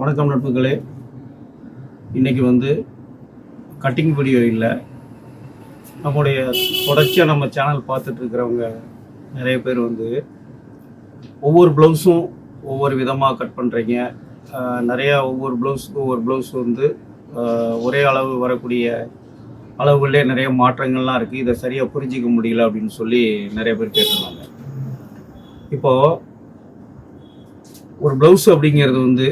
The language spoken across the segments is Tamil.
வணக்கம் நட்புகளே. இன்றைக்கி வந்து கட்டிங் வீடியோ இல்லை. நம்முடைய தொடர்ச்சியாக நம்ம சேனல் பார்த்துட்ருக்கிறவங்க நிறைய பேர் வந்து ஒவ்வொரு ப்ளவுஸும் ஒவ்வொரு விதமாக கட் பண்ணுறீங்க நிறையா ஒவ்வொரு ப்ளவுஸுக்கும் ஒவ்வொரு ப்ளவுஸ் வந்து ஒரே அளவு வரக்கூடிய அளவுகளே நிறைய மாற்றங்கள்லாம் இருக்குது இதை சரியாக புரிஞ்சிக்க முடியல அப்படின்னு சொல்லி நிறைய பேர் கேட்டிருந்தாங்க. இப்போது ஒரு ப்ளவுஸ் அப்படிங்கிறது வந்து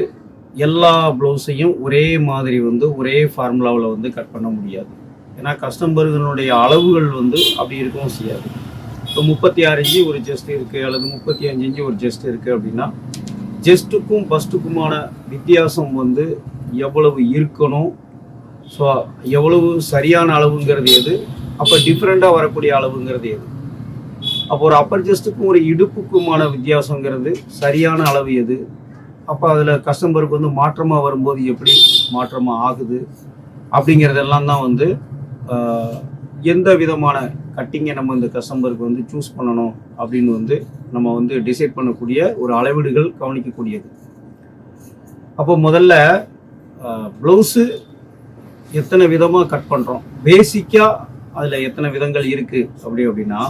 எல்லா ப்ளவுஸையும் ஒரே மாதிரி வந்து ஒரே ஃபார்முலாவில் வந்து கட் பண்ண முடியாது. ஏன்னா கஸ்டமர்களுடைய அளவுகள் வந்து அப்படி இருக்கவும் செய்யாது. இப்போ முப்பத்தி ஆறு இஞ்சி ஒரு ஜெஸ்ட் இருக்குது அல்லது முப்பத்தி அஞ்சு இஞ்சி ஒரு ஜெஸ்ட் இருக்குது அப்படின்னா ஜெஸ்ட்டுக்கும் பஸ்ட்டுக்குமான வித்தியாசம் வந்து எவ்வளவு இருக்கணும் ஸோ எவ்வளவு சரியான அளவுங்கிறது எது? அப்போ டிஃப்ரெண்ட்டாக வரக்கூடிய அளவுங்கிறது எது? அப்போ ஒரு அப்பர் ஜெஸ்ட்டுக்கும் ஒரு இடுப்புக்குமான வித்தியாசங்கிறது சரியான அளவு எது? அப்போ அதில் கஸ்டமருக்கு வந்து மாற்றமாக வரும்போது எப்படி மாற்றமாக ஆகுது அப்படிங்கிறதெல்லாம் தான் வந்து எந்த விதமான கட்டிங்கை நம்ம இந்த கஸ்டமருக்கு வந்து சூஸ் பண்ணணும் அப்படின்னு வந்து நம்ம வந்து டிசைட் பண்ணக்கூடிய ஒரு அளவீடுகள் கவனிக்கக்கூடியது. அப்போ முதல்ல ப்ளவுஸு எத்தனை விதமாக கட் பண்ணுறோம் பேசிக்காக அதில் எத்தனை விதங்கள் இருக்குது அப்படி அப்படின்னா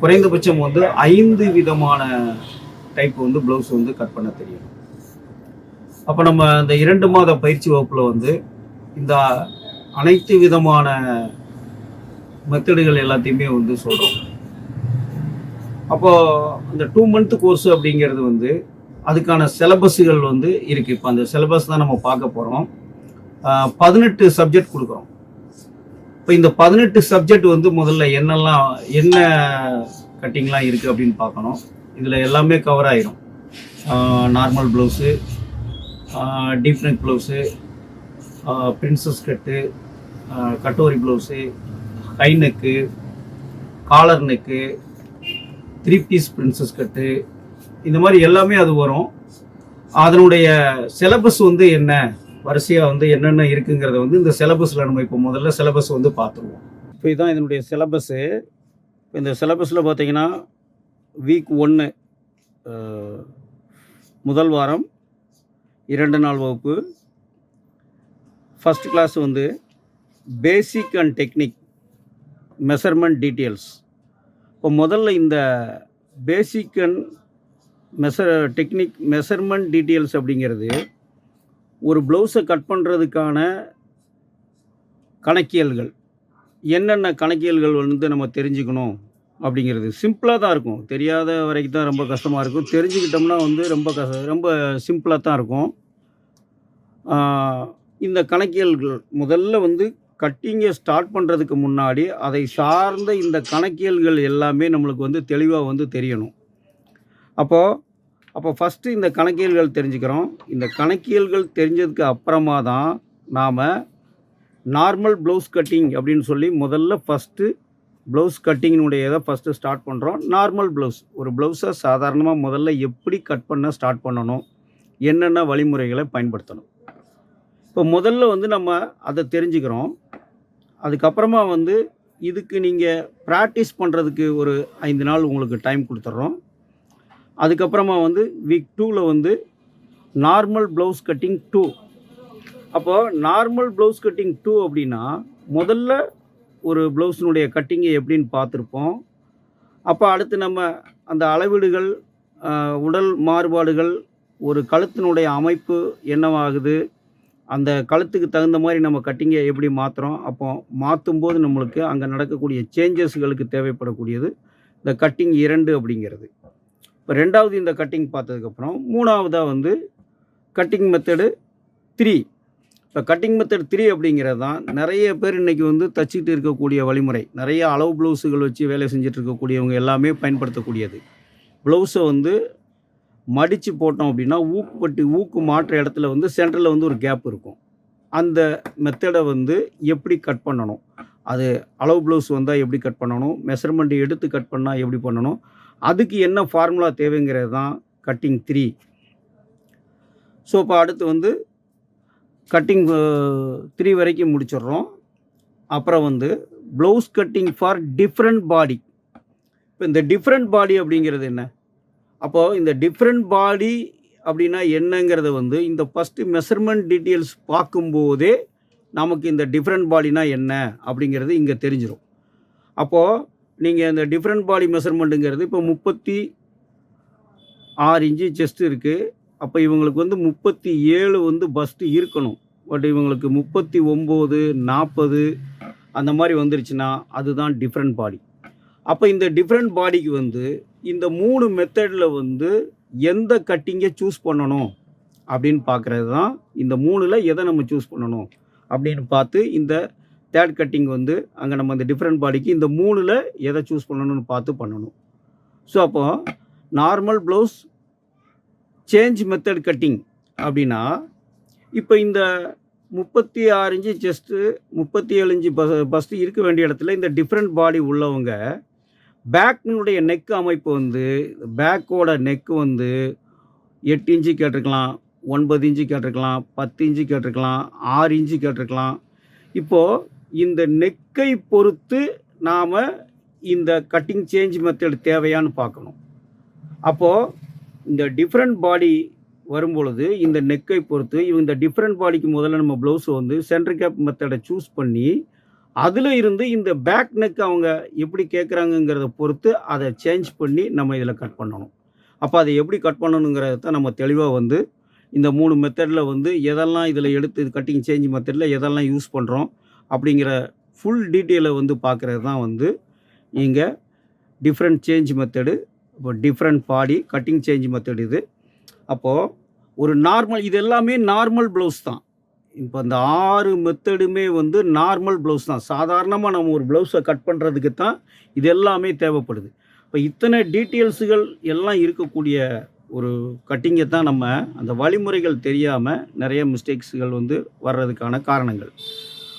குறைந்தபட்சம் வந்து ஐந்து விதமான டைப் வந்து ப்ளவுஸ் வந்து கட் பண்ண தெரியும். அப்போ நம்ம அந்த இரண்டு மாத பயிற்சி வகுப்பில் வந்து இந்த அனைத்து விதமான மெத்தடுகள் எல்லாத்தையுமே வந்து சொல்கிறோம் அப்போது அந்த டூ மந்த் கோர்ஸ் அப்படிங்கிறது வந்து அதுக்கான சிலபஸுகள் வந்து இருக்குது இப்போ அந்த சிலபஸ் தான் நம்ம பார்க்க போகிறோம் பதினெட்டு சப்ஜெக்ட் கொடுக்குறோம். இப்போ இந்த பதினெட்டு சப்ஜெக்ட் வந்து முதல்ல என்னெல்லாம் என்ன கட்டிங்லாம் இருக்குது அப்படின்னு பார்க்கணும். இதில் எல்லாமே கவர் ஆயிரும். Normal blouse deep neck blouse princess cut katori blouse high neck collar neck three piece princess cut இந்த மாதிரி எல்லாமே அது வரும். அதனுடைய சிலபஸ் வந்து என்ன வரிசையாக வந்து என்னென்ன இருக்குங்கிறத வந்து இந்த சிலபஸில் நம்ம இப்போ முதல்ல சிலபஸ் வந்து பார்த்துருவோம். இப்போ இதுதான் இதனுடைய சிலபஸ்ஸு இந்த சிலபஸில் பார்த்தீங்கன்னா வீக் ஒன்று முதல் வாரம் இரண்டு நாள் வகுப்பு. ஃபஸ்ட் கிளாஸ் வந்து basic and technique measurement details இப்போ முதல்ல இந்த basic and measure technique measurement details அப்படிங்கிறது ஒரு ப்ளவுஸை கட் பண்ணுறதுக்கான கணக்கியல்கள். என்னென்ன கணக்கியல்கள் வந்து நம்ம தெரிஞ்சுக்கணும்? அப்படிங்கிறது. சிம்பிளாக தான் இருக்கும். தெரியாத வரைக்கும் தான் ரொம்ப கஷ்டமாக இருக்கும். தெரிஞ்சுக்கிட்டோம்னா வந்து ரொம்ப கஷ்ட ரொம்ப சிம்பிளாக தான் இருக்கும். இந்த கணக்கியல்கள் முதல்ல வந்து கட்டிங்கை ஸ்டார்ட் பண்ணுறதுக்கு முன்னாடி அதை சார்ந்த இந்த கணக்கியல்கள் எல்லாமே நம்மளுக்கு வந்து தெளிவாக வந்து தெரியணும். அப்போது அப்போ ஃபஸ்ட்டு இந்த கணக்கியல்கள் தெரிஞ்சுக்கிறோம். இந்த கணக்கியல்கள் தெரிஞ்சதுக்கு அப்புறமா தான் நாம் நார்மல் ப்ளவுஸ் கட்டிங் அப்படின்னு சொல்லி முதல்ல ஃபஸ்ட்டு ப்ளவுஸ் கட்டிங்கினுடைய இதை ஃபஸ்ட்டு ஸ்டார்ட் பண்ணுறோம் நார்மல் ப்ளவுஸ் ஒரு ப்ளவுஸை சாதாரணமாக முதல்ல எப்படி கட் பண்ண ஸ்டார்ட் பண்ணணும்? என்னென்ன வழிமுறைகளை பயன்படுத்தணும்? இப்போ முதல்ல வந்து நம்ம அதை தெரிஞ்சுக்கிறோம். அதுக்கப்புறமா வந்து இதுக்கு நீங்கள் ப்ராக்டிஸ் பண்ணுறதுக்கு ஒரு ஐந்து நாள் உங்களுக்கு டைம் கொடுத்துட்றோம் அதுக்கப்புறமா வந்து வீக் டூவில் வந்து நார்மல் ப்ளவுஸ் கட்டிங் டூ அப்போது நார்மல் ப்ளவுஸ் கட்டிங் டூ அப்படின்னா முதல்ல ஒரு ப்ளவுஸினுடைய கட்டிங்கை எப்படின்னு பார்த்துருப்போம். அப்போ அடுத்து நம்ம அந்த அளவீடுகள் உடல் மாறுபாடுகள் ஒரு கழுத்தினுடைய அமைப்பு என்னவாகுது அந்த கழுத்துக்கு தகுந்த மாதிரி நம்ம கட்டிங்கை எப்படி மாற்றுறோம் அப்போ மாற்றும் போது நம்மளுக்கு அங்கே நடக்கக்கூடிய சேஞ்சஸ்களுக்கு தேவைப்படக்கூடியது இந்த கட்டிங் இரண்டு அப்படிங்கிறது. இப்போ ரெண்டாவது இந்த கட்டிங் பார்த்ததுக்கப்புறம் மூணாவதாக வந்து கட்டிங் மெத்தடு த்ரீ. இப்போ கட்டிங் மெத்தட் த்ரீ அப்படிங்கிறது தான். நிறைய பேர் இன்றைக்கி வந்து தச்சுக்கிட்டு இருக்கக்கூடிய வழிமுறை. நிறைய அளவு ப்ளவுஸுகள் வச்சு வேலை செஞ்சுட்டு இருக்கக்கூடியவங்க எல்லாமே பயன்படுத்தக்கூடியது. ப்ளவுஸை வந்து மடித்து போட்டோம் அப்படின்னா ஊக்கு பட்டி ஊக்கு மாற்ற இடத்துல வந்து சென்டரில் வந்து ஒரு கேப் இருக்கும். அந்த மெத்தடை வந்து எப்படி கட் பண்ணணும்? அது அளவு ப்ளவுஸ் வந்தால் எப்படி கட் பண்ணணும்? மெஷர்மெண்ட் எடுத்து கட் பண்ணால் எப்படி பண்ணணும்? அதுக்கு என்ன ஃபார்முலா தேவைங்கிறது தான் கட்டிங் த்ரீ ஸோ இப்போ அடுத்து வந்து கட்டிங் த்ரீ uh, வரைக்கும் முடிச்சிடுறோம். அப்புறம் வந்து blouse cutting for different body இப்போ இந்த டிஃப்ரெண்ட் பாடி அப்படிங்கிறது என்ன? அப்போது இந்த டிஃப்ரெண்ட் பாடி அப்படின்னா என்னங்கிறத வந்து இந்த ஃபஸ்ட்டு மெஷர்மெண்ட் டீட்டெயில்ஸ் பார்க்கும்போதே நமக்கு இந்த டிஃப்ரெண்ட் பாடினா என்ன அப்படிங்கிறது இங்கே தெரிஞ்சிடும் அப்போது நீங்கள் இந்த டிஃப்ரெண்ட் பாடி மெஷர்மெண்ட்டுங்கிறது இப்போ முப்பத்தி ஆறு இன்ச்சு செஸ்ட் இருக்குது அப்போ இவங்களுக்கு வந்து முப்பத்தி ஏழு வந்து பஸ்ட்டு இருக்கணும். பட் இவங்களுக்கு முப்பத்தி ஒம்பது நாற்பது அந்த மாதிரி வந்துருச்சுன்னா அதுதான் டிஃப்ரெண்ட் பாடி அப்போ இந்த டிஃப்ரெண்ட் பாடிக்கு வந்து இந்த மூணு மெத்தடில் வந்து எந்த கட்டிங்கை சூஸ் பண்ணணும் அப்படின்னு பார்க்குறது தான் இந்த மூணில் எதை நம்ம சூஸ் பண்ணணும் அப்படின்னு பார்த்து இந்த தேர்ட் கட்டிங் வந்து அங்கே நம்ம இந்த டிஃப்ரெண்ட் பாடிக்கு இந்த மூணில் எதை சூஸ் பண்ணணும்னு பார்த்து பண்ணணும். ஸோ அப்போது normal blouse change method cutting அப்படின்னா இப்போ இந்த முப்பத்தி ஆறு இன்ச்சு செஸ்ட்டு முப்பத்தி ஏழு இன்ச்சு பஸ் பஸ்ட்டு இருக்க வேண்டிய இடத்துல இந்த டிஃப்ரெண்ட் பாடி உள்ளவங்க பேக்கினுடைய நெக் அமைப்பு வந்து பேக்கோட நெக்கு வந்து எட்டு இன்ச்சு கேட்டிருக்கலாம் ஒன்பது இன்ச்சு கேட்டிருக்கலாம் பத்து இன்ச்சு கேட்டிருக்கலாம் ஆறு இன்ச்சு கேட்டிருக்கலாம். இப்போது இந்த நெக்கை பொறுத்து நாம் இந்த கட்டிங் சேஞ்ச் மெத்தட் தேவையான்னு பார்க்கணும். அப்போது இந்த டிஃப்ரெண்ட் பாடி வரும்பொழுது இந்த நெக்கை பொறுத்து இந்த டிஃப்ரெண்ட் பாடிக்கு முதல்ல நம்ம ப்ளவுஸை வந்து சென்டர் கேப் மெத்தடை சூஸ் பண்ணி அதில் இருந்து இந்த பேக் நெக் அவங்க எப்படி கேட்குறாங்கங்கிறத பொறுத்து அதை சேஞ்ச் பண்ணி நம்ம இதில் கட் பண்ணணும். அப்போ அதை எப்படி கட் பண்ணணுங்கிறத தான் நம்ம தெளிவாக வந்து இந்த மூணு மெத்தடில் வந்து எதெல்லாம் இதில் எடுத்து கட்டிங் சேஞ்ச் மெத்தடில் எதெல்லாம் யூஸ் பண்ணுறோம் அப்படிங்கிற ஃபுல் டீட்டெயிலை வந்து பார்க்குறது தான் வந்து இங்கே டிஃப்ரெண்ட் சேஞ்ச் மெத்தடு இப்போ different body cutting change method இது. அப்போது ஒரு நார்மல் இது எல்லாமே நார்மல் ப்ளவுஸ் தான். இப்போ அந்த ஆறு மெத்தடுமே வந்து நார்மல் ப்ளவுஸ் தான். சாதாரணமாக நம்ம ஒரு ப்ளவுஸை கட் பண்ணுறதுக்கு தான் இது எல்லாமே தேவைப்படுது. இப்போ இத்தனை டீட்டெயில்ஸுகள் எல்லாம் இருக்கக்கூடிய ஒரு கட்டிங்கை தான் நம்ம அந்த வழிமுறைகள் தெரியாமல் நிறைய மிஸ்டேக்ஸுகள் வந்து வர்றதுக்கான காரணங்கள்.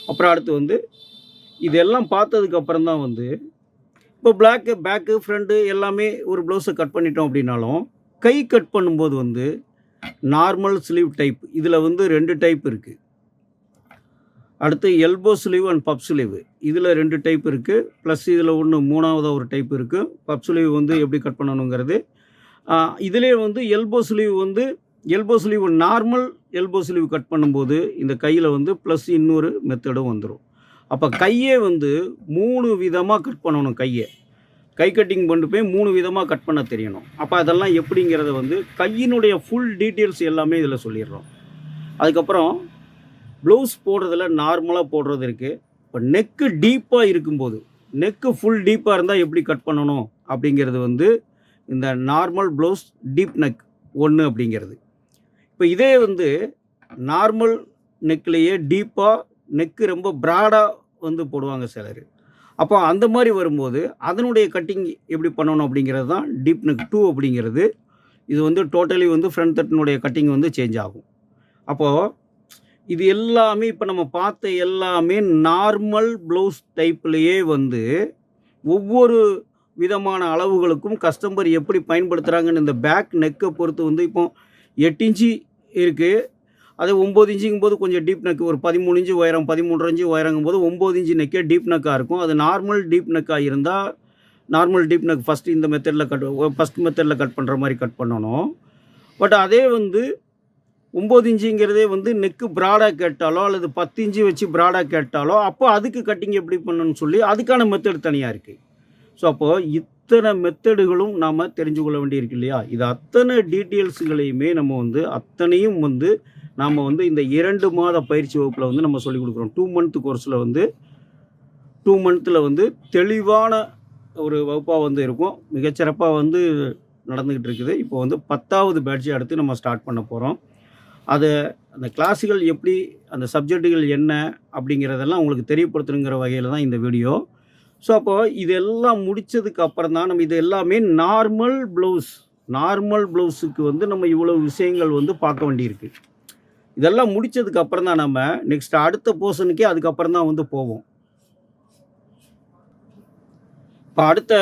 அப்புறம் அடுத்து வந்து இதெல்லாம் பார்த்ததுக்கப்புறம் தான் வந்து இப்போ பிளாக்கு பேக்கு ஃப்ரண்ட்டு எல்லாமே ஒரு ப்ளவுஸை கட் பண்ணிட்டோம் அப்படின்னாலும் கை கட் பண்ணும்போது வந்து நார்மல் ஸ்லீவ் டைப் இதில் வந்து ரெண்டு டைப் இருக்குது அடுத்து elbow sleeve and puff sleeve இதில் ரெண்டு டைப் இருக்குது ப்ளஸ் இதில் ஒன்று மூணாவதாக ஒரு டைப் இருக்குது பப் ஸ்லீவ் வந்து எப்படி கட் பண்ணணுங்கிறது. இதிலே வந்து எல்போ ஸ்லீவ் வந்து elbow sleeve normal elbow sleeve cut பண்ணும்போது இந்த கையில் வந்து ப்ளஸ் இன்னொரு மெத்தடும் வந்துடும் அப்போ கையே வந்து மூணு விதமாக கட் பண்ணணும் கையை. கை கட்டிங் கொண்டு போய் மூணு விதமாக கட் பண்ண தெரியணும். அப்போ அதெல்லாம் எப்படிங்கிறத வந்து கையினுடைய ஃபுல் டீட்டெயில்ஸ் எல்லாமே இதில் சொல்லிடுறோம். அதுக்கப்புறம் ப்ளவுஸ் போடுறதில் நார்மலாக போடுறது இருக்குது இப்போ நெக்கு டீப்பாக இருக்கும்போது நெக்கு ஃபுல் டீப்பாக இருந்தால் எப்படி கட் பண்ணணும்? அப்படிங்கிறது வந்து இந்த நார்மல் ப்ளவுஸ் டீப் நெக் ஒன்று அப்படிங்கிறது. இப்போ இதே வந்து நார்மல் நெக்லேயே டீப்பாக நெக்கு ரொம்ப ப்ராடாக வந்து போடுவாங்க சிலர். அப்போ அந்த மாதிரி வரும்போது அதனுடைய கட்டிங் எப்படி பண்ணணும் அப்படிங்கிறது தான் டீப் நெக் டூ அப்படிங்கிறது. இது வந்து டோட்டலி வந்து ஃப்ரண்ட் தட்டினுடைய கட்டிங் வந்து சேஞ்ச் ஆகும். அப்போது இது எல்லாமே இப்போ நம்ம பார்த்த எல்லாமே நார்மல் ப்ளவுஸ் டைப்லேயே வந்து ஒவ்வொரு விதமான அளவுகளுக்கும் கஸ்டமர் எப்படி பயன்படுத்துகிறாங்கன்னு இந்த பேக் நெக்கை பொறுத்து வந்து இப்போ எட்டு இன்ச்சு இருக்குது அது ஒம்பது இன்ச்சுங்கும் போது கொஞ்சம் டீப் நெக் ஒரு பதிமூணு இன்ச்சு உயரம் பதிமூன்று இன்ச்சு உயரங்கும் போது ஒம்பது இன்ச்சு நெக்கே டீப் நெக்காக இருக்கும். அது நார்மல் டீப் நெக்காக இருந்தால் நார்மல் டீப் நெக் ஃபஸ்ட்டு இந்த மெத்தடில் கட் ஃபஸ்ட் மெத்தடில் கட் பண்ணுற மாதிரி கட் பண்ணணும். பட் அதே வந்து ஒம்பது இன்ச்சுங்கிறதே வந்து நெக்கு ப்ராடாக கேட்டாலோ அல்லது பத்து இன்ச்சு வச்சு ப்ராடாக கேட்டாலோ அப்போ அதுக்கு கட்டிங் எப்படி பண்ணணும்னு சொல்லி அதுக்கான மெத்தட் தனியாக இருக்குது ஸோ அப்போது இத்தனை மெத்தடுகளும் நாம் தெரிஞ்சு கொள்ள வேண்டியிருக்கு இல்லையா? இது அத்தனை டீட்டெயில்ஸுகளையுமே நம்ம வந்து அத்தனையும் வந்து நாம் வந்து இந்த இரண்டு மாத பயிற்சி வகுப்பில் வந்து நம்ம சொல்லிக் கொடுக்குறோம். டூ மந்த் கோர்ஸில் வந்து டூ மந்த்தில் வந்து தெளிவான ஒரு வகுப்பாக வந்து இருக்கும். மிகச்சிறப்பாக வந்து நடந்துக்கிட்டு இருக்குது. இப்போ வந்து பத்தாவது பேட்சை அடுத்து நம்ம ஸ்டார்ட் பண்ண போகிறோம் அதை அந்த கிளாஸுகள் எப்படி அந்த சப்ஜெக்ட்டுகள் என்ன அப்படிங்கிறதெல்லாம் உங்களுக்கு தெரியப்படுத்தணுங்கிற வகையில் தான் இந்த வீடியோ ஸோ அப்போது இதெல்லாம் முடித்ததுக்கு அப்புறம் தான் நம்ம இது எல்லாமே நார்மல் ப்ளவுஸ் நார்மல் ப்ளவுஸுக்கு வந்து நம்ம இவ்வளோ விஷயங்கள் வந்து பார்க்க வேண்டியிருக்கு. இதெல்லாம் முடித்ததுக்கு அப்புறம் தான் நம்ம நெக்ஸ்ட் அடுத்த போர்ஷனுக்கே அதுக்கப்புறம் தான் வந்து போவோம். இப்போ அடுத்த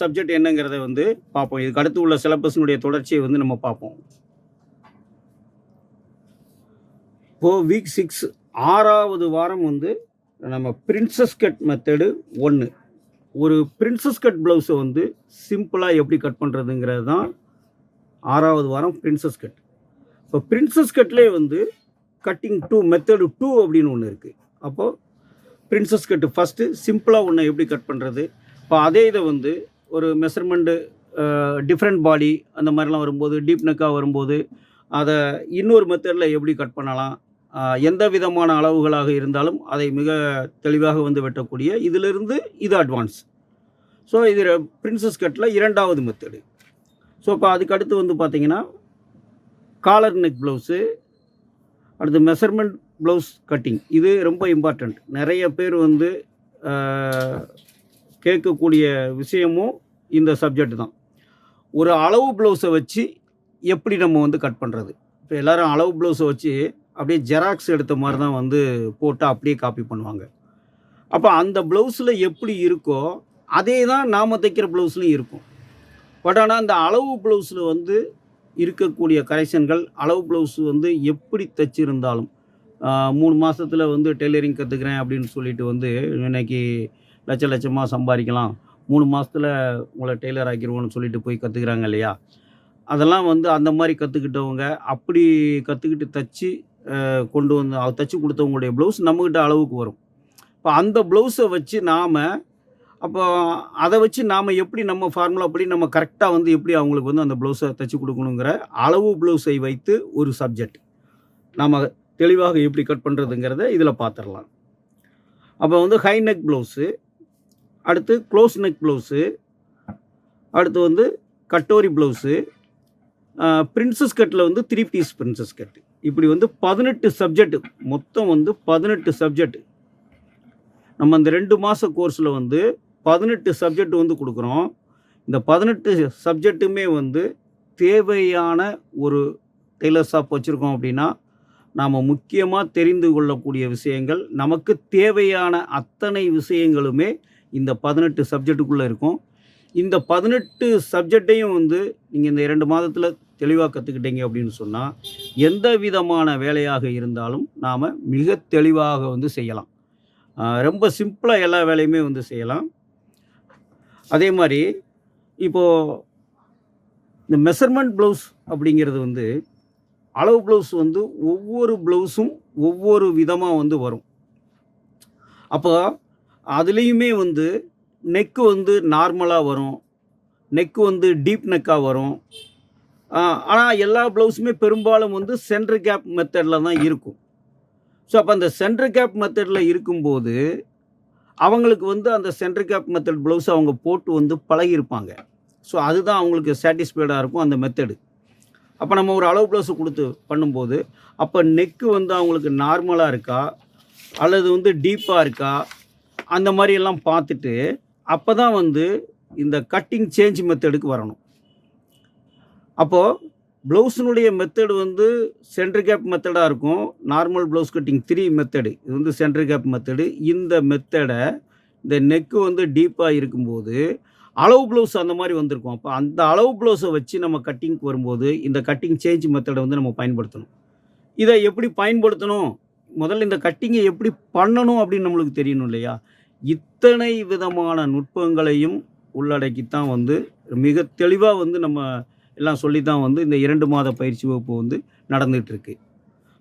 சப்ஜெக்ட் என்னங்கிறத வந்து பார்ப்போம். இதுக்கு அடுத்து உள்ள சிலபஸினுடைய தொடர்ச்சியை வந்து நம்ம பார்ப்போம். இப்போது வீக் சிக்ஸ் ஆறாவது வாரம் வந்து நம்ம பிரின்சஸ் கட் மெத்தடு ஒன்று ஒரு பிரின்சஸ் கட் ப்ளவுஸை வந்து சிம்பிளாக எப்படி கட் பண்ணுறதுங்கிறது தான் ஆறாவது வாரம் பிரின்சஸ் கட் இப்போ பிரின்சஸ் கட்லேயே வந்து கட்டிங் டூ மெத்தடு டூ அப்படின்னு ஒன்று இருக்குது அப்போது பிரின்சஸ் கட்டு ஃபஸ்ட்டு சிம்பிளாக ஒன்று எப்படி கட் பண்ணுறது இப்போ அதே இதை வந்து ஒரு மெஷர்மெண்ட்டு டிஃப்ரெண்ட் பாடி அந்த மாதிரிலாம் வரும்போது டீப் நெக்காக வரும்போது அதை இன்னொரு மெத்தடில் எப்படி கட் பண்ணலாம்? எந்த விதமான அளவுகளாக இருந்தாலும் அதை மிக தெளிவாக வந்து வெட்டக்கூடிய இதிலிருந்து இது அட்வான்ஸ் ஸோ இது பிரின்சஸ் கட்டில் இரண்டாவது மெத்தடு ஸோ இப்போ அதுக்கு அடுத்து வந்து பார்த்திங்கன்னா காலர் நெக் ப்ளவுஸு அடுத்து மெஷர்மெண்ட் ப்ளவுஸ் கட்டிங். இது ரொம்ப இம்பார்ட்டண்ட் நிறைய பேர் வந்து கேட்கக்கூடிய விஷயமும் இந்த சப்ஜெக்ட் தான். ஒரு அளவு ப்ளவுஸை வச்சு எப்படி நம்ம வந்து கட் பண்ணுறது இப்போ எல்லாரும் அளவு ப்ளவுஸை வச்சு அப்படியே ஜெராக்ஸ் எடுத்த மாதிரி தான் வந்து போட்டு அப்படியே காப்பி பண்ணுவாங்க. அப்போ அந்த ப்ளவுஸில் எப்படி இருக்கோ அதே தான் நாம் தைக்கிற ப்ளவுஸ்லையும் இருக்கும். பட் ஆனால் அந்த அளவு ப்ளவுஸில் வந்து இருக்கக்கூடிய கரெக்ஷன்கள் அளவு ப்ளவுஸ் வந்து எப்படி தைச்சிருந்தாலும். மூணு மாதத்தில் வந்து டெய்லரிங் கற்றுக்கிறேன் அப்படின்னு சொல்லிட்டு வந்து இன்னைக்கு லட்ச லட்சமாக சம்பாதிக்கலாம். மூணு மாதத்தில் உங்களை டெய்லர் ஆக்கிடுவோன்னு சொல்லிட்டு போய் கற்றுக்குறாங்க இல்லையா? அதெல்லாம் வந்து அந்த மாதிரி கற்றுக்கிட்டவங்க அப்படி கற்றுக்கிட்டு தச்சு கொண்டு வந்து தைச்சி தச்சு கொடுத்தவங்களுடைய ப்ளவுஸ் நம்மக்கிட்ட அளவுக்கு வரும். இப்போ அந்த ப்ளவுஸை வச்சு நாம் அப்போ அதை வச்சு நாம் எப்படி நம்ம ஃபார்முலா படி நம்ம கரெக்டாக வந்து எப்படி அவங்களுக்கு வந்து அந்த ப்ளவுஸை தைச்சி கொடுக்கணுங்கிற அளவு ப்ளவுஸை வைத்து ஒரு சப்ஜெக்ட் நாம் தெளிவாக எப்படி கட் பண்ணுறதுங்கிறத இதில் பார்த்துடலாம் அப்போ வந்து ஹை நெக் ப்ளவுஸு அடுத்து க்ளோஸ் நெக் ப்ளவுஸு அடுத்து வந்து கட்டோரி ப்ளவுஸு பிரின்சஸ் கட்டில் வந்து த்ரீ பீஸ் பிரின்சஸ் கட் இப்படி வந்து பதினெட்டு சப்ஜெக்ட் மொத்தம் வந்து பதினெட்டு சப்ஜெக்ட் நம்ம இந்த ரெண்டு மாத கோர்ஸில் வந்து பதினெட்டு சப்ஜெக்ட் வந்து கொடுக்குறோம். இந்த பதினெட்டு சப்ஜெக்ட்டுமே வந்து தேவையான ஒரு டெய்லர் ஷாப் வச்சுருக்கோம் அப்படின்னா நாம் முக்கியமாக தெரிந்து கொள்ளக்கூடிய விஷயங்கள் நமக்கு தேவையான அத்தனை விஷயங்களுமே இந்த பதினெட்டு சப்ஜெக்ட்டுக்குள்ளே இருக்கும். இந்த பதினெட்டு சப்ஜெக்டையும் வந்து நீங்கள் இந்த இரண்டு மாதத்தில் தெளிவாக கற்றுக்கிட்டீங்க அப்படின்னு சொன்னால் எந்த விதமான வேலையாக இருந்தாலும் நாம் மிக தெளிவாக வந்து செய்யலாம். ரொம்ப சிம்பிளாக எல்லா வேலையுமே வந்து செய்யலாம். அதே மாதிரி இப்போது இந்த மெஷர்மெண்ட் ப்ளவுஸ் அப்படிங்கிறது வந்து அளவு ப்ளவுஸ் வந்து ஒவ்வொரு ப்ளவுஸும் ஒவ்வொரு விதமாக வந்து வரும். அப்போ அதுலேயுமே வந்து நெக்கு வந்து நார்மலாக வரும். நெக்கு வந்து டீப் நெக்காக வரும். ஆனால் எல்லா ப்ளவுஸுமே பெரும்பாலும் வந்து சென்ட்ரு கேப் மெத்தடில் தான் இருக்கும். ஸோ அப்போ அந்த சென்ட்ரு கேப் மெத்தடில் இருக்கும்போது அவங்களுக்கு வந்து அந்த சென்டர் கேப் மெத்தட் ப்ளவுஸ் அவங்க போட்டு வந்து பழகியிருப்பாங்க. ஸோ அதுதான் அவங்களுக்கு சாட்டிஸ்ஃபைடாக இருக்கும் அந்த மெத்தடு அப்போ நம்ம ஒரு அளவு ப்ளவுஸ் கொடுத்து பண்ணும்போது அப்போ நெக்கு வந்து அவங்களுக்கு நார்மலாக இருக்கா? அல்லது வந்து டீப்பாக இருக்கா? அந்த மாதிரி எல்லாம் பார்த்துட்டு அப்போ தான் வந்து இந்த கட்டிங் சேஞ்ச் மெத்தடுக்கு வரணும். அப்போது ப்ளவுஸினுடைய மெத்தடு வந்து சென்ட்ரு கேப் மெத்தடாக இருக்கும். Normal blouse cutting three method இது வந்து சென்ட்ரு கேப் மெத்தடு இந்த மெத்தடை இந்த நெக்கு வந்து டீப்பாக இருக்கும்போது அளவு ப்ளவுஸ் அந்த மாதிரி வந்திருக்கும். அப்போ அந்த அளவு ப்ளவுஸை வச்சு நம்ம கட்டிங்க்கு வரும்போது இந்த கட்டிங் சேஞ்ச் மெத்தடை வந்து நம்ம பயன்படுத்தணும். இதை எப்படி பயன்படுத்தணும்? முதல்ல இந்த கட்டிங்கை எப்படி பண்ணணும் அப்படின்னு நம்மளுக்கு தெரியணும் இல்லையா? இத்தனை விதமான நுட்பங்களையும் உள்ளடக்கித்தான் வந்து மிக தெளிவாக வந்து நம்ம எல்லாம் சொல்லி தான் வந்து இந்த இரண்டு மாத பயிற்சி வகுப்பு வந்து நடந்துகிட்ருக்கு.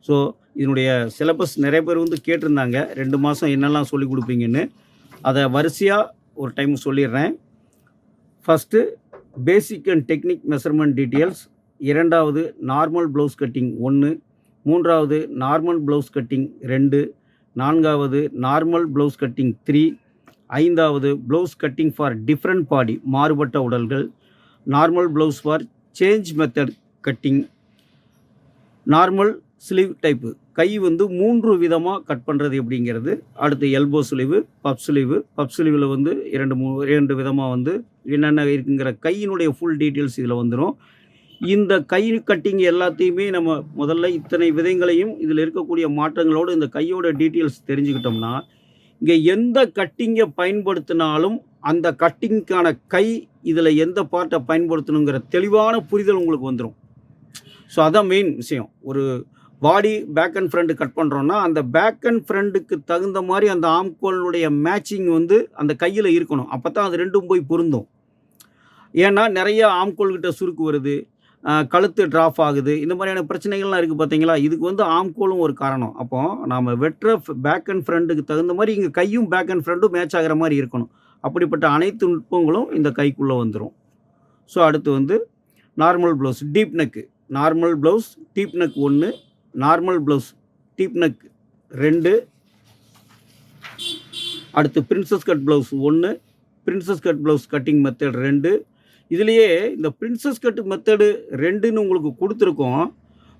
ஸோ இதனுடைய சிலபஸ் நிறைய பேர் வந்து கேட்டிருந்தாங்க. ரெண்டு மாதம் என்னெல்லாம் சொல்லி கொடுப்பீங்கன்னு. அதை வரிசையாக ஒரு டைம் சொல்லிடுறேன். First basic and technique measurement details இரண்டாவது நார்மல் ப்ளவுஸ் கட்டிங் ஒன்று மூன்றாவது நார்மல் ப்ளவுஸ் கட்டிங் ரெண்டு. நான்காவது நார்மல் ப்ளவுஸ் கட்டிங் த்ரீ ஐந்தாவது blouse cutting for different body மாறுபட்ட உடல்கள். Normal blouse for change method cutting normal sleeve type கை வந்து மூன்று விதமாக கட் பண்ணுறது எப்படிங்கிறது. அடுத்து எல்போ சுழிவு பப் சுழிவு பப் சுழிவில் வந்து இரண்டு மூ இரண்டு விதமாக வந்து என்னென்ன இருக்குங்கிற கையினுடைய ஃபுல் டீட்டெயில்ஸ் இதில் வந்துடும் இந்த கை கட்டிங் எல்லாத்தையுமே நம்ம முதல்ல இத்தனை விதங்களையும் இதில் இருக்கக்கூடிய மாற்றங்களோடு இந்த கையோட டீட்டெயில்ஸ் தெரிஞ்சுக்கிட்டோம்னா இங்கே எந்த கட்டிங்கை பயன்படுத்தினாலும் அந்த கட்டிங்க்கான கை இதில் எந்த பார்ட்டை பயன்படுத்தணுங்கிற தெளிவான புரிதல் உங்களுக்கு வந்துடும் ஸோ அதான் மெயின் விஷயம். ஒரு body back and front cut பண்ணுறோன்னா அந்த பேக் அண்ட் ஃப்ரண்ட்டுக்கு தகுந்த மாதிரி அந்த ஆம்கோலுடைய மேட்சிங் வந்து அந்த கையில் இருக்கணும். அப்போ தான் அது ரெண்டும் போய் பொருந்தும். ஏன்னா நிறைய ஆம்கோள்கிட்ட சுருக்கு வருது. கழுத்து ட்ராப் ஆகுது. இந்த மாதிரியான பிரச்சனைகள்லாம் இருக்குது பார்த்தீங்களா இதுக்கு வந்து ஆம்கோலும் ஒரு காரணம். அப்போ நாம் வெட்டுற பேக் அண்ட் ஃப்ரண்ட்டுக்கு தகுந்த மாதிரி இங்கே கையும் பேக் அண்ட் ஃப்ரண்ட்டும் மேட்ச் ஆகிற மாதிரி இருக்கணும். அப்படிப்பட்ட அனைத்து நுட்பங்களும் இந்த கைக்குள்ளே வந்துடும் ஸோ அடுத்து வந்து normal blouse deep neck normal blouse deep neck ஒன்று நார்மல் ப்ளவுஸ் டீப் நெக் ரெண்டு. அடுத்து பிரின்சஸ் கட் ப்ளவுஸ் ஒன்று princess cut blouse cutting method ரெண்டு. இதுலேயே இந்த பிரின்சஸ் கட் மெத்தடு ரெண்டுன்னு உங்களுக்கு கொடுத்துருக்கோம்.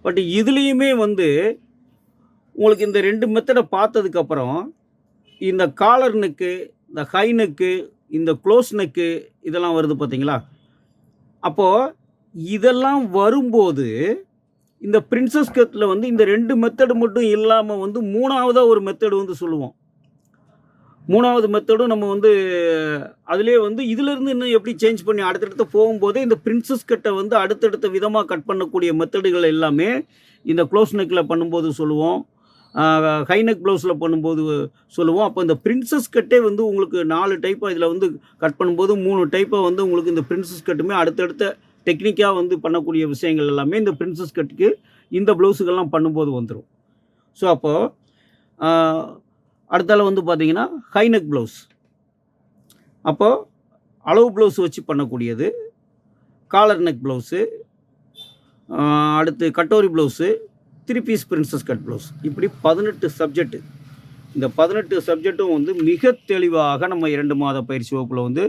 பட் இதுலேயுமே வந்து உங்களுக்கு இந்த ரெண்டு மெத்தடை பார்த்ததுக்கப்புறம் இந்த காலர்னுக்கு இந்த ஹை நெக்கு இந்த க்ளோஸ் நெக்கு இதெல்லாம் வருது பார்த்தீங்களா? அப்போது இதெல்லாம் வரும்போது இந்த பிரின்சஸ் கத்தில் வந்து இந்த ரெண்டு மெத்தடு மட்டும் இல்லாமல் வந்து மூணாவதாக ஒரு மெத்தடு வந்து சொல்லுவோம். மூணாவது மெத்தடும் நம்ம வந்து அதிலே வந்து இதிலேருந்து இன்னும் எப்படி சேஞ்ச் பண்ணி அடுத்தடுத்து போகும்போதே இந்த பிரின்சஸ் கட்டை வந்து அடுத்தடுத்த விதமாக கட் பண்ணக்கூடிய மெத்தடுகள் எல்லாமே இந்த க்ளோஸ் நெக்கில் பண்ணும்போது சொல்லுவோம். ஹைனக் ப்ளவுஸில் பண்ணும்போது சொல்லுவோம். அப்போ இந்த பிரின்சஸ் கட்டே வந்து உங்களுக்கு நாலு டைப்பாக இதில் வந்து கட் பண்ணும்போது மூணு டைப்பாக வந்து உங்களுக்கு இந்த பிரின்சஸ் கட்டுமே அடுத்தடுத்த டெக்னிக்காக வந்து பண்ணக்கூடிய விஷயங்கள் எல்லாமே இந்த பிரின்சஸ் கட்டுக்கு இந்த ப்ளவுஸுகள்லாம் பண்ணும்போது வந்துடும் ஸோ அப்போது அடுத்தால வந்து பார்த்தீங்கன்னா ஹைனக் ப்ளவுஸ் அப்போது அளவு ப்ளவுஸ் வச்சு பண்ணக்கூடியது காலர் நெக் ப்ளவுஸு அடுத்து katori blouse three piece princess cut blouse இப்படி பதினெட்டு சப்ஜெக்ட் இந்த பதினெட்டு சப்ஜெக்ட்டும் வந்து மிக தெளிவாக நம்ம இரண்டு மாத பயிற்சி வகுப்பில் வந்து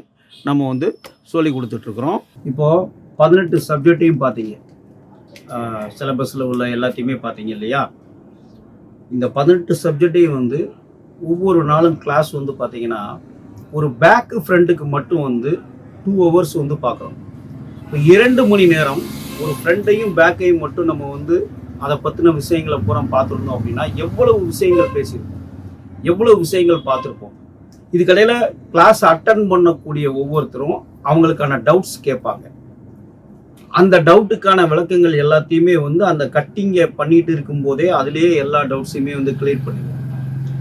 நம்ம வந்து சொல்லி கொடுத்துட்ருக்குறோம். இப்போது பதினெட்டு சப்ஜெக்டையும் பார்த்தீங்க. சிலபஸில் உள்ள எல்லாத்தையுமே பார்த்தீங்க இல்லையா? இந்த பதினெட்டு சப்ஜெக்டையும் வந்து ஒவ்வொரு நாளும் கிளாஸ் வந்து பார்த்தீங்கன்னா ஒரு பேக்கு ஃப்ரெண்டுக்கு மட்டும் வந்து டூ ஹவர்ஸ் வந்து பார்க்குறோம். இப்போ இரண்டு மணி நேரம் ஒரு ஃப்ரெண்டையும் பேக்கையும் மட்டும் நம்ம வந்து அதை பற்றின விஷயங்களை பூரா பார்த்துருந்தோம் அப்படின்னா எவ்வளவு விஷயங்கள் பேசியிருக்கோம் எவ்வளவு விஷயங்கள் பார்த்துருப்போம். இதுக்கடையில் கிளாஸ் அட்டன் பண்ணக்கூடிய ஒவ்வொருத்தரும் அவங்களுக்கான டவுட்ஸ் கேட்பாங்க. அந்த டவுட்டுக்கான விளக்கங்கள் எல்லாத்தையுமே வந்து அந்த கட்டிங்கை பண்ணிட்டு இருக்கும்போதே அதுலேயே எல்லா டவுட்ஸையுமே வந்து கிளியர் பண்ணிடுவோம்.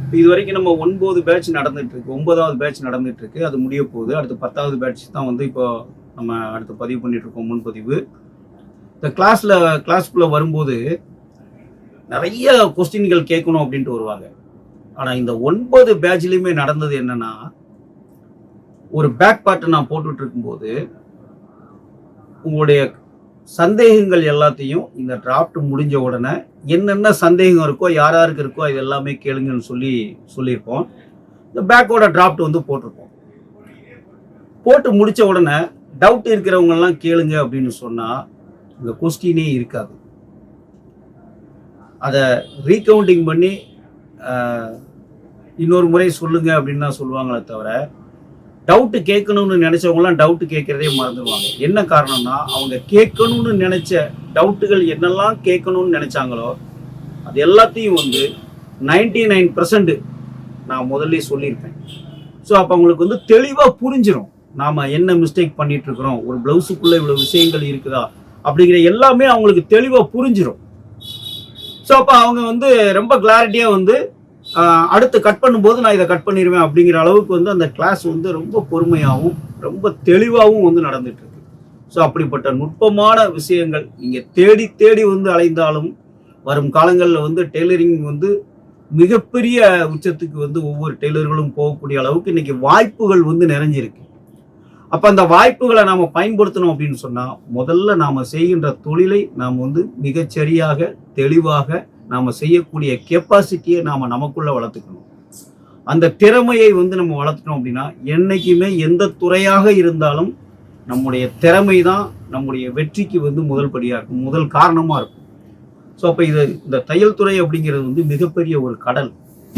இப்போ இது வரைக்கும் நம்ம ஒன்பது பேட்ச் நடந்துட்டு இருக்கு. ஒன்பதாவது பேட்ச் நடந்துட்டு இருக்கு. அது முடிய போகுது. அடுத்து பத்தாவது பேட்ச் தான் வந்து இப்போ நம்ம அடுத்து பதிவு பண்ணிட்டு இருக்கோம் முன்பதிவு. இந்த கிளாஸ்ல கிளாஸ்க்குள்ள வரும்போது நிறைய கொஸ்டின்கள் கேட்கணும் அப்படின்ட்டு வருவாங்க. ஆனால் இந்த ஒன்பது பேட்ச்லேயுமே நடந்தது என்னன்னா ஒரு பேக் பார்ட்டை நான் போட்டுட்டு இருக்கும்போது உங்களுடைய சந்தேகங்கள் எல்லாத்தையும் இந்த டிராஃப்ட் முடிஞ்ச உடனே என்னென்ன சந்தேகம் இருக்கோ யார் யாருக்கு இருக்கோ இது எல்லாமே கேளுங்கன்னு சொல்லி சொல்லியிருப்போம். இந்த பேக்கோட டிராஃப்ட் வந்து போட்டிருப்போம். போட்டு முடிச்ச உடனே டவுட் இருக்கிறவங்கெல்லாம் கேளுங்க அப்படின்னு சொன்னால் இந்த கொஸ்டினே இருக்காது. அதை ரீகவுண்டிங் பண்ணி இன்னொரு முறை சொல்லுங்க அப்படின்னு தான் சொல்லுவாங்களே தவிர டவுட்டு கேட்கணும்னு நினச்சவங்களாம் டவுட்டு கேட்கறதே மறந்துடுவாங்க என்ன காரணம்னா அவங்க கேட்கணும்னு நினைச்ச டவுட்டுகள் என்னெல்லாம் கேட்கணும்னு நினைச்சாங்களோ அது எல்லாத்தையும் வந்து நைன்டி நைன் நான் முதல்ல சொல்லியிருப்பேன். ஸோ அப்போ அவங்களுக்கு வந்து தெளிவாக புரிஞ்சிடும் நாம என்ன மிஸ்டேக் பண்ணிட்டு இருக்கிறோம்? ஒரு பிளவுஸுக்குள்ள இவ்வளவு விஷயங்கள் இருக்குதா? அப்படிங்கிற எல்லாமே அவங்களுக்கு தெளிவாக புரிஞ்சிடும் ஸோ அப்போ அவங்க வந்து ரொம்ப கிளாரிட்டியாக வந்து அடுத்து கட் பண்ணும்போது நான் இதை கட் பண்ணிடுவேன் அப்படிங்கிற அளவுக்கு வந்து அந்த கிளாஸ் வந்து ரொம்ப பொறுமையாகவும் ரொம்ப தெளிவாகவும் வந்து நடந்துட்டு இருக்கு. ஸோ அப்படிப்பட்ட நுட்பமான விஷயங்கள் நீங்கள் தேடி தேடி வந்து அலைந்தாலும் வரும் காலங்களில் வந்து டெய்லரிங் வந்து மிகப்பெரிய உச்சத்துக்கு வந்து ஒவ்வொரு டெய்லர்களும் போகக்கூடிய அளவுக்கு இன்னைக்கு வாய்ப்புகள் வந்து நிறைஞ்சிருக்கு. அப்ப அந்த வாய்ப்புகளை நாம பயன்படுத்தணும் அப்படின்னு சொன்னா முதல்ல நாம செய்கின்ற தொழிலை நாம் வந்து மிகச்சரியாக தெளிவாக நாம செய்யக்கூடிய கெப்பாசிட்டியை நாம நமக்குள்ள வளர்த்துக்கணும். அந்த திறமையை வந்து நம்ம வளர்த்துட்டோம் அப்படின்னா என்னைக்குமே எந்த துறையாக இருந்தாலும் நம்முடைய திறமை தான் நம்முடைய வெற்றிக்கு வந்து முதல் படியாக இருக்கும் முதல் காரணமாக இருக்கும். ஸோ அப்போ இது இந்த தையல் துறை அப்படிங்கிறது வந்து மிகப்பெரிய ஒரு கடல்.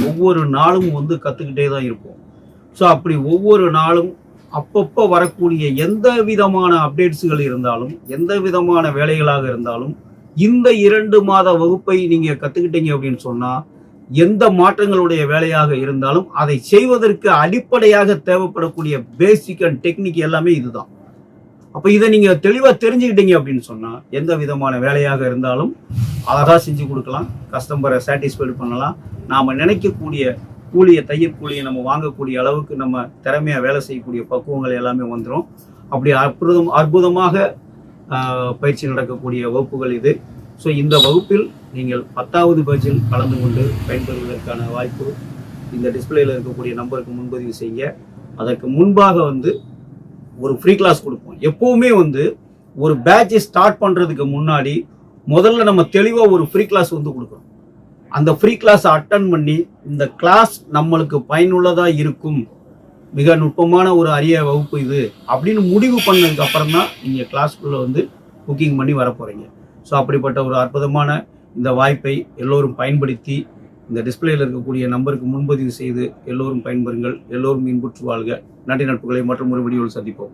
ஒவ்வொரு நாளும் வந்து கற்றுக்கிட்டே தான் இருப்போம். ஸோ அப்படி ஒவ்வொரு நாளும் அப்பப்போ வரக்கூடிய எந்த விதமான அப்டேட்ஸுகள் இருந்தாலும் எந்த விதமான வேலைகளாக இருந்தாலும் இந்த இரண்டு மாத வகுப்பை நீங்கள் கற்றுக்கிட்டீங்க அப்படின்னு சொன்னால் எந்த மாற்றங்களுடைய வேலையாக இருந்தாலும் அதை செய்வதற்கு அடிப்படையாக தேவைப்படக்கூடிய பேசிக் அண்ட் டெக்னிக் எல்லாமே இதுதான். அப்போ இதை நீங்கள் தெளிவாக தெரிஞ்சுக்கிட்டீங்க அப்படின்னு சொன்னால் எந்த விதமான வேலையாக இருந்தாலும் அழகாக செஞ்சு கொடுக்கலாம் கஸ்டமரை சாட்டிஸ்ஃபைடு பண்ணலாம். நாம் நினைக்கக்கூடிய கூலியை தையல் கூலியை நம்ம வாங்கக்கூடிய அளவுக்கு நம்ம திறமையாக வேலை செய்யக்கூடிய பக்குவங்கள் எல்லாமே வந்துடும் அப்படி அற்புதம் அற்புதமாக பயிற்சி நடக்கக்கூடிய வகுப்புகள் இது. ஸோ இந்த வகுப்பில் நீங்கள் பத்தாவது பேட்சில் கலந்து கொண்டு பயன்பெறுவதற்கான வாய்ப்பு இந்த டிஸ்பிளேயில் இருக்கக்கூடிய நம்பருக்கு முன்பதிவு செய்ய அதற்கு முன்பாக வந்து ஒரு ஃப்ரீ கிளாஸ் கொடுப்போம். எப்பவுமே வந்து ஒரு பேட்சை ஸ்டார்ட் பண்ணுறதுக்கு முன்னாடி முதல்ல நம்ம தெளிவாக ஒரு ஃப்ரீ கிளாஸ் வந்து கொடுக்குறோம் அந்த ஃப்ரீ கிளாஸை அட்டன் பண்ணி இந்த கிளாஸ் நம்மளுக்கு பயனுள்ளதாக இருக்கும். மிக நுட்பமான ஒரு அரிய வகுப்பு இது. அப்படின்னு முடிவு பண்ணதுக்கு அப்புறம் தான் நீங்கள் கிளாஸ்க்குள்ளே வந்து புக்கிங் பண்ணி வர போகிறீங்க ஸோ அப்படிப்பட்ட ஒரு அற்புதமான இந்த வாய்ப்பை எல்லோரும் பயன்படுத்தி இந்த டிஸ்பிளேயில் இருக்கக்கூடிய நம்பருக்கு முன்பதிவு செய்து எல்லோரும் பயன்பெறுங்கள். எல்லோரும் இன்புற்று வாழ்க. நன்றி நட்புகளை மற்றும் ஒரு வீடியோவில் சந்திப்போம்.